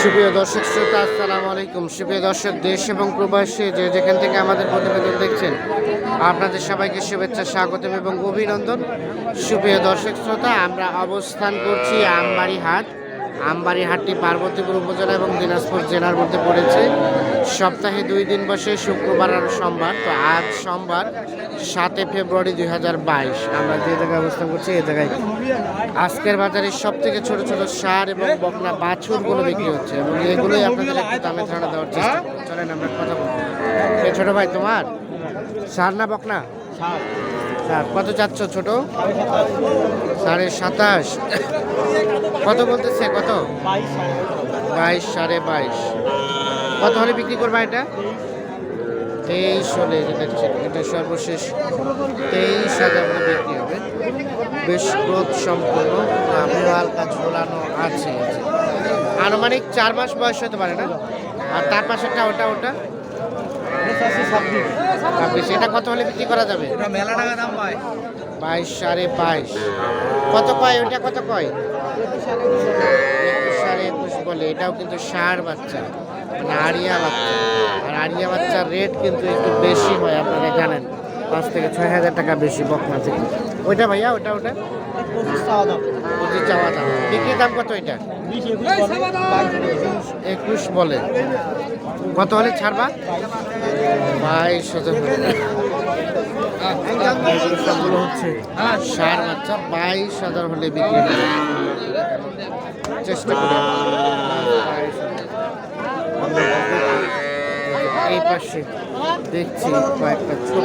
সুপ্রিয় দর্শক শ্রোতা, আসসালামু আলাইকুম। সুপ্রিয় দর্শক, দেশ এবং প্রবাসী যে যেখান থেকে আমাদের প্রতিবেদন দেখছেন, আপনাদের সবাইকে শুভেচ্ছা, স্বাগতম এবং অভিনন্দন। সুপ্রিয় দর্শক শ্রোতা, আমরা অবস্থান করছি আমবাড়ি হাট আমবাড়ি হাটটি পার্বতীপুর উপজেলা এবং দিনাজপুর জেলার মধ্যে পড়েছে। সপ্তাহে দুই দিন বসে শুক্রবার আর সোমবার। তো আজ সোমবার, সাতই ফেব্রুয়ারি দুই হাজার বাইশ। আমরা যে জায়গায় অবস্থান করছি এই জায়গায় আজকের বাজারে সব থেকে ছোট ছোট সার এবং বকনা বাছুরগুলো বিক্রি হচ্ছে এবং এগুলোই আপনাদের একটু দামে ধারণা দেওয়ার চেষ্টা। চলেন আমরা কথা বলব ছোট ভাই, তোমার? সার না বকনা? সার। কত চাচ্ছ ছোট? সাড়ে সাতাশ। কত বলতেছে কত? বাইশ সাড়ে বাইশ। কত হলে বিক্রি করবা এটা? তেইশ হলে দেখছেন এটা সর্বশেষ। তেইশ হাজার হলে বিক্রি হবে। বেশ গ্রোথ সম্পূর্ণ হালকা ঝোলানো আছে। আনুমানিক চার মাস বয়স হতে পারে না? আর তার পাশেরটা ওটা ওটা? ছাব্বিশ। এটা কত হলে বিক্রি করা যাবে? মেলা টাকা দাম পায়। বাইশ সাড়ে বাইশ। কত কয়? ওটা কত কয়? একুশ সাড়ে একুশ বলে এটাও কিন্তু ষাঁড় বাচ্চা। মানে আড়িয়া বাচ্চা। আর আড়িয়া বাচ্চার রেট কিন্তু একটু বেশি হয়, আপনারা জানেন। পাঁচ থেকে ছয় হাজার টাকা বেশি বকনা থেকে ওইটা ভাইয়া ওটা ওটা দাম। বিক্রির দাম কত একুশ বলে। কত হলে ছাড়বা? বাইশ হাজার হচ্ছে বাচ্চা বাইশ হাজার হলে বিক্রি। চেষ্টা করি। এই পাশে দেখছি কয়েকটা ছোট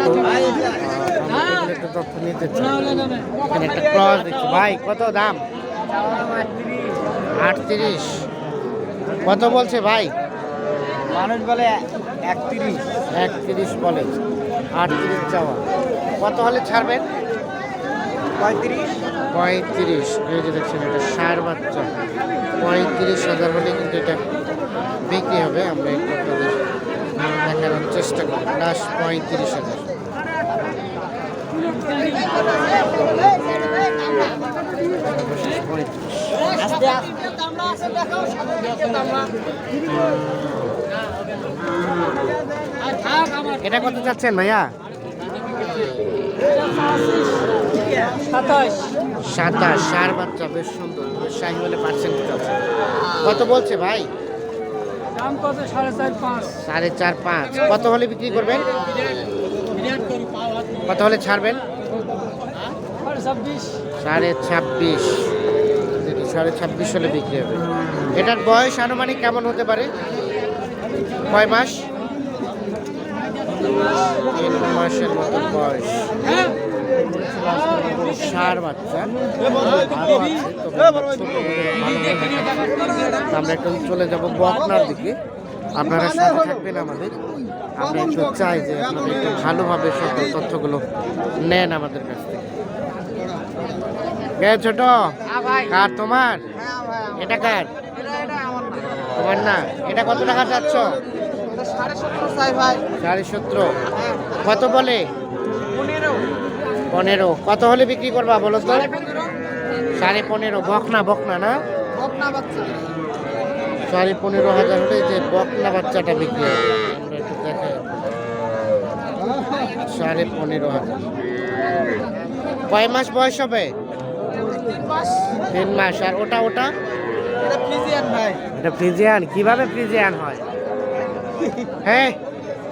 একটু তথ্য নিতে এখানে একটা ক্রস দেখছি। ভাই কত দাম? আটত্রিশ। কত বলছে ভাই? মানুষ বলে একত্রিশ। একত্রিশ বলে। আটত্রিশ চাওয়া। কত হলে ছাড়বেন? পঁয়ত্রিশ। পঁয়ত্রিশ। এই যে দেখছেন, এটা সার বাচ্চা। পঁয়ত্রিশ হাজার হলে কিন্তু এটা বিক্রি হবে। আমরা একটু আপনাদের দেখানোর চেষ্টা করি লাস্ট পঁয়ত্রিশ হাজার। এটা কত চাচ্ছেন ভাইয়া? সাতাশ। সার বাচ্চা বেশ সুন্দর। শাহি বলে পার্সেন্ট আছে। কত বলছে ভাই? সাড়ে চার পাঁচ। কত হলে বিক্রি করবেন? কত হলে ছাড়বেন? সাড়ে ছাব্বিশ। সাড়ে ছাব্বিশ হলে বিক্রি হবে। এটার বয়স আনুমানিক কেমন হতে পারে? কয় মাস? তিন মাসের মতো বয়স। সার বাচ্চা। আমরা একটু চলে যাব বকনার দিকে। আপনারা সাথে থাকবেন আমাদের। আমরা একটু চাই যে আপনারা একটু ভালোভাবে সকল তথ্যগুলো নেন আমাদের কাছ থেকে। ছোট? কার তোমার? এটা কার? তোমার না? এটা কত টাকা চাচ্ছ? সাড়ে সতেরো কত বলে? পনেরো। কত হলে বিক্রি করবা বলো তো? সাড়ে পনেরো। বকনা বকনা না? সাড়ে পনেরো হাজার হলে যে বকনা বাচ্চাটা বিক্রি হবে। আমরা একটু দেখাই সাড়ে পনেরো হাজার। কয় মাস বয়স হবে? তিন মাস। আর ওটা ওটা? এটা ফ্রিজিয়ান ভাই। এটা ফ্রিজিয়ান। কীভাবে ফ্রিজিয়ান হয়? হ্যাঁ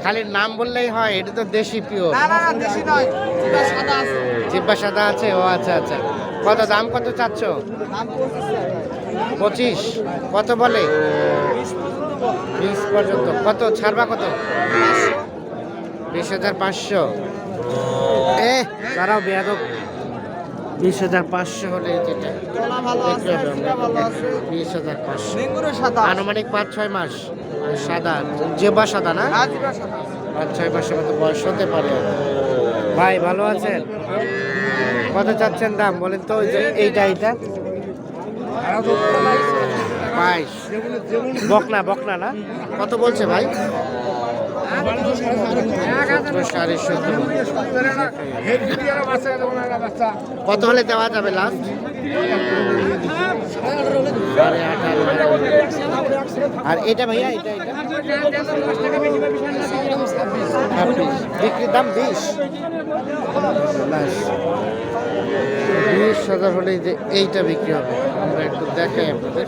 খালি নাম বললেই হয় এটা তো দেশি পিওর না না না দেশি নয় সাদা আছে। জিব্বা সাদা আছে? ও আচ্ছা আচ্ছা। কত দাম কত চাচ্ছ? পঁচিশ। কত বলে? বিশ পর্যন্ত। কত? ছাড়বা কত? বিশ হাজার পাঁচশো। এ তারাও বেয়াদব। বিশ হাজার পাঁচশো হলে যেটা। বিশ হাজার পাঁচশো। আনুমানিক পাঁচ ছয় মাস। সাদা জেবা সাদা না সাদা পাঁচ ছয় মাসের মতো বয়স হতে পারে। ভাই ভালো আছেন? কত চাচ্ছেন দাম বলেন তো ওই যে এইটা এইটা। বাইশ। বকনা বকনা না? কত বলছে ভাই? কত হলে দেওয়া যাবে লাস্ট আর এটা ভাইয়া, এটা বিক্রির দাম বিশ। বিশ হাজার হলেই যে এইটা বিক্রি হবে। আমরা একটু দেখাই আপনাদের।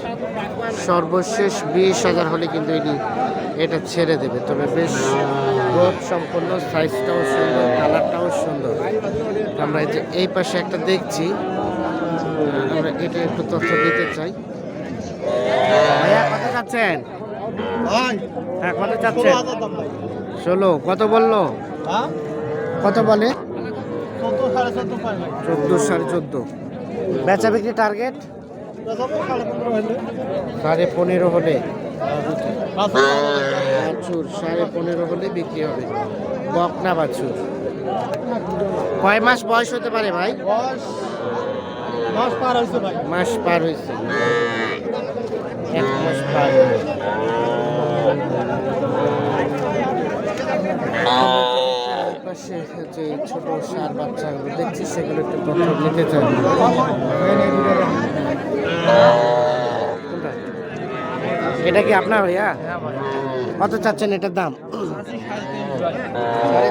সর্বশেষ বিশ হাজার হলে কিন্তু এটি এটা ছেড়ে দেবে। তবে বেশ গ্রোথ সম্পন্ন সাইজটাও সুন্দর কালারটাও সুন্দর। আমরা এই যে এই পাশে একটা দেখছি। আমরা এটা একটু তথ্য দিতে চাই। ভাইয়া কত চাচ্ছেন? হ্যাঁ কত চাচ্ছেন? ষোলো কত বলল? হ্যাঁ? কত বলে? চোদ্দ সাড়ে চোদ্দ বেচা বিক্রি টার্গেট সাড়ে পনেরো হলে। বাছুর সাড়ে পনেরো হলে বিক্রি হবে। বকনা বাছুর। কয় মাস বয়স হতে পারে ভাই? বয়স মাস পার হয়েছে ভাই। মাস পার হয়েছে। এক মাস পার যে ছোট সার বাচ্চাগুলো দেখছি, সেগুলো একটু তথ্য নিতে এটা কি আপনার ভাইয়া? কত চাচ্ছেন এটার দাম?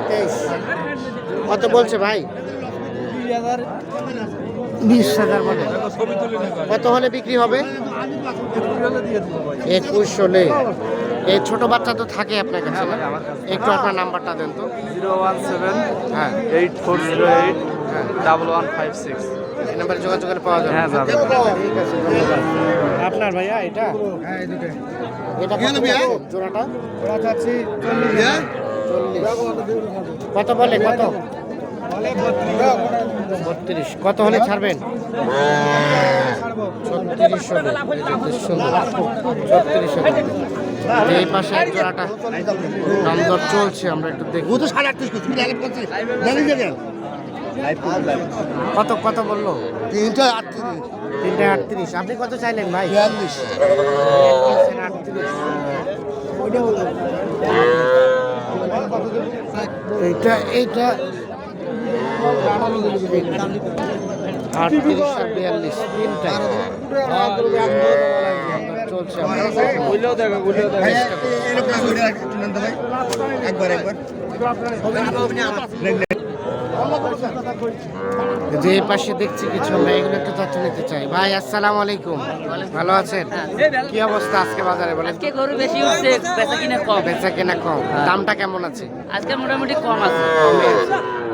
তেইশ। কত বলছে ভাই? বিশ হাজার বলে। কত হলে বিক্রি হবে? একুশ হলে। এই ছোট বাচ্চা তো থাকে আপনার কাছে একটু আপনার নাম্বারটা দেন তো। জিরো ওয়ান সেভেন হ্যাঁ। এইট ফোর জিরো এইট হ্যাঁ ডাবল ওয়ান ফাইভ সিক্স। এই নাম্বারে যোগাযোগ করে পাওয়া যাবে। হ্যাঁ, যাবে। ঠিক আছে আপনার ভাইয়া এটা? হ্যাঁ এই দুটো। এটা কত বলে? জোড়াটা? ওরা চাচ্ছি চল্লিশ। চল্লিশ কত বলে? কত? বলে বত্রিশ। কত হলে ছাড়বেন? ছত্রিশ হলে এই পাশে জোড়াটা দাম দর চলছে আমরা একটু দেখি। কত কত বলল? তিনটা আটত্রিশ। তিনটে আটত্রিশ। আপনি কত চাইলেন ভাই? বিয়াল্লিশ। আটত্রিশ এইটা এইটা বিয়াল্লিশ চলছে একবার একবার যে পাশে দেখছি কিছু আমরা এগুলো একটু তথ্য নিতে চাই। ভাই আসসালামু আলাইকুম। ভালো আছেন? কি অবস্থা আজকে বাজারে বলেন? আজকে গরু বেশি উঠছে বেচা কিনা কম। বেচা কেনা কম। দামটা কেমন আছে? আজকে মোটামুটি কম আছে।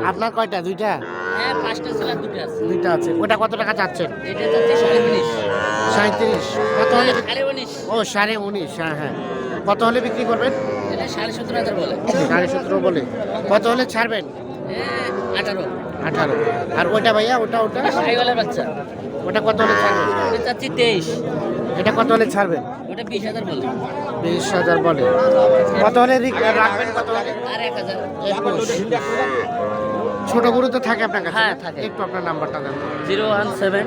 আপনার কয়টা? দুইটা? হ্যাঁ পাঁচটা ছিল দুটো আছে। দুইটা আছে। ওটা কত টাকা চাচ্ছেন? এটা সাড়ে উনিশ সাঁত্রিশ কত হলে সাড়ে উনিশ। ও সাড়ে উনিশ হ্যাঁ হ্যাঁ। কত হলে বিক্রি করবেন? এটা সাড়ে সতেরো হাজার বলে। সাড়ে সতেরো বলে। কত হলে ছাড়বেন? এ, আঠারো। আঠারো। আর ওটা ভাইয়া ওটা ওটা? সাইওয়ালের বাচ্চা। ওটা কত হলে ছাড়বেন? ওটা চাচ্ছি তেইশ। এটা কত হলে ছাড়বেন? ওটা বিশ হাজার বলে। বিশ হাজার বলে। কত হলে রাখবেন কত হলে? আর এক হাজার। একুশ। ছোট গরু তো থাকে আপনার কাছে? হ্যাঁ, থাকে। একটু আপনার নাম্বারটা দেন। Zero one seven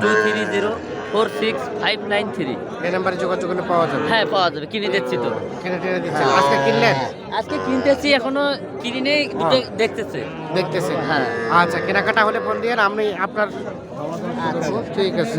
two three zero four six five nine three. এই নাম্বারে যোগাযোগ করলে পাওয়া যাবে। হ্যাঁ পাওয়া যাবে। কিনে দিচ্ছি তো। কিনে টেনে দিচ্ছেন। আজকে কিনলেন? আজকে কিনতেছি এখনও কিনে নেই দুটো দেখতেছে। হ্যাঁ। আচ্ছা কেনাকাটা হলে ফোন দিয়ে আমি আপনার ঠিক আছে।